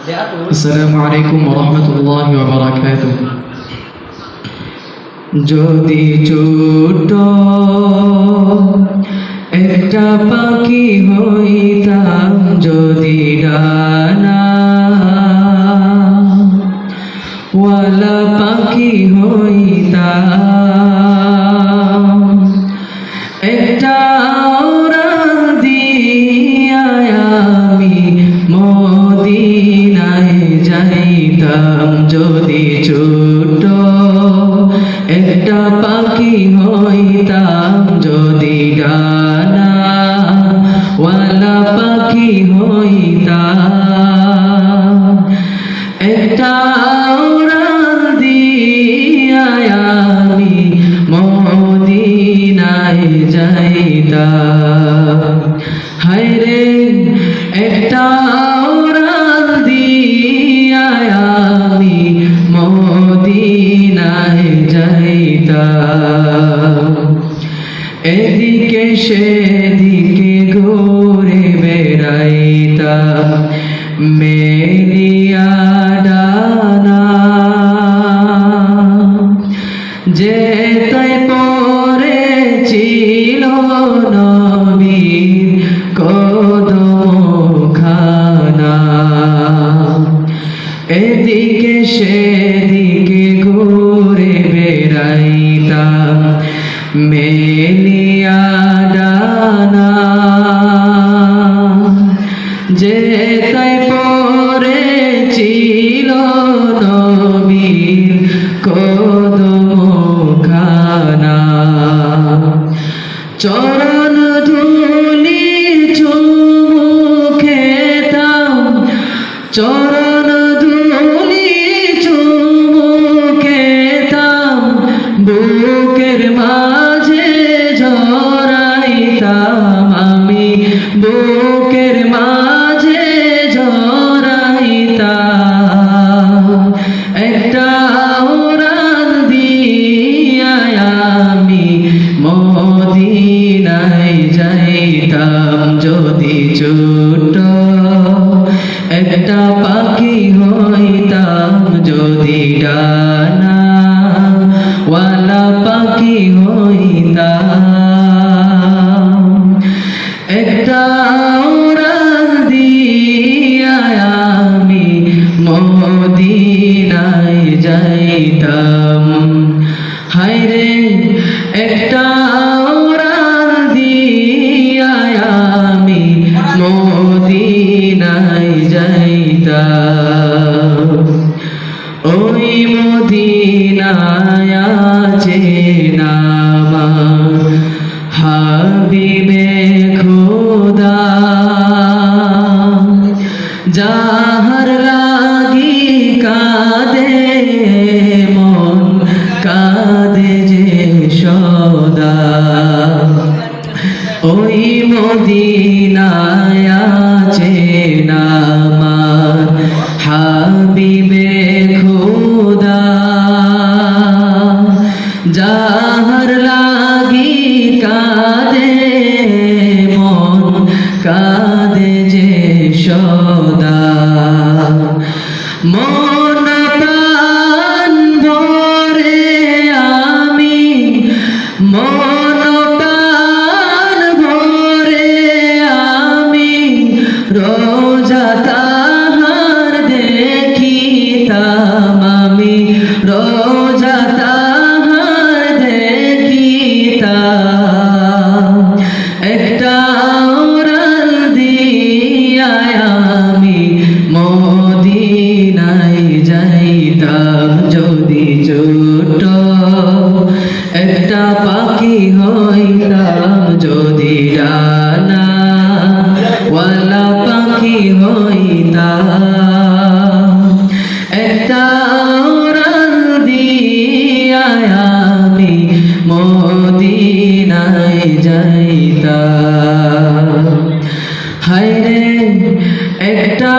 আসসালামু আলাইকুম রহমতুল্লাহ বারাকাত যদি ছোট একটা পাখি হইতাম যদি ডানা ওয়ালা পাখি হইতাম হইতাম যদি ডানা ওয়ালা পাখি হইতাম। একটা আমি মদিনায় যাইতাম। হায়রে একটা উড়ান দিয়া আমি মদিনায় যাইতাম। এদিকে সেদিকে ঘুরে বেড়াইতাম। মেলিয়া যে তাই পরে ছিল নবীর কদম খানা চরণ ধুলি চুমু খেতাম চরণ মদিনায় যাইতাম? হায়রে একটা আমি মদিনায় ওই মদিনায় আছে নামা ওই মদিনায় আছে নামার হাবিবে খোদা যাহার লাগি কাদে মন কাদে যে সদা। মন Oh, Rama. যাইতাম হায়রে একটা